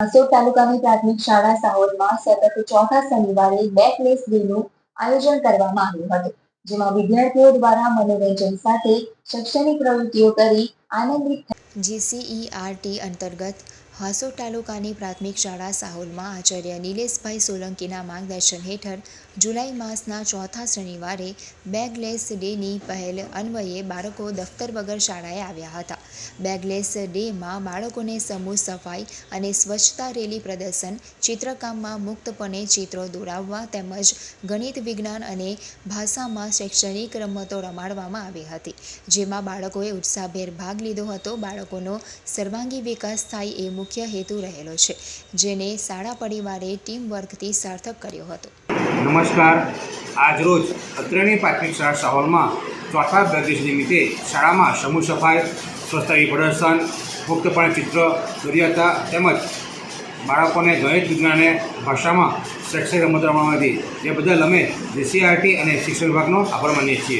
હાસોડ તાલુકાની પ્રાથમિક શાળા સાહોદમાં સતત ચોથા શનિવારે બેકલેસ ડેનું આયોજન કરવામાં આવ્યું હતું, જેમાં વિદ્યાર્થીઓ દ્વારા મનોરંજન સાથે શૈક્ષણિક પ્રવૃત્તિઓ કરી આનંદિત જીસીઈઆરટી અંતર્ગત હાસોડ તાલુકાની પ્રાથમિક શાળા સાહોલમાં આચાર્ય નિલેશભાઈ સોલંકીના માર્ગદર્શન હેઠળ જુલાઈ માસના ચોથા શનિવારે બેગલેસ ડેની પહેલ અન્વયે બાળકો દફતર વગર શાળાએ આવ્યા હતા. બેગલેસ ડેમાં બાળકોને સમૂહ સફાઈ અને સ્વચ્છતા રેલી પ્રદર્શન, ચિત્રકામમાં મુક્તપણે ચિત્રો દોરાવવા તેમજ ગણિત, વિજ્ઞાન અને ભાષામાં શૈક્ષણિક રમતો રમાડવામાં આવી હતી. જેમાં બાળકોએ ઉત્સાહભેર ભાગ લીધો હતો. બાળકોનો સર્વાંગી વિકાસ થાય એ મુખ્ય હેતુ રહેલો છે, જેને શાળા પરિવારે ટીમ વર્કથી સાર્થક કર્યો હતો. નમસ્કાર. આજરોજ અત્રેની પ્રાથમિક શાળા સાહોલમાં ચોથા પ્રદેશ નિમિત્તે શાળામાં સમૂહ સફાઈ સ્વચ્છતા પ્રદર્શન મુક્તપણે ચિત્ર દોર્યા હતા તેમજ બાળકોને ગણિત વિજ્ઞાને ભાષામાં શૈક્ષણિક રમત રમવામાં હતી જે બદલ અમે જીસીઆરટી અને શિક્ષણ વિભાગનો આભાર માનીએ છીએ.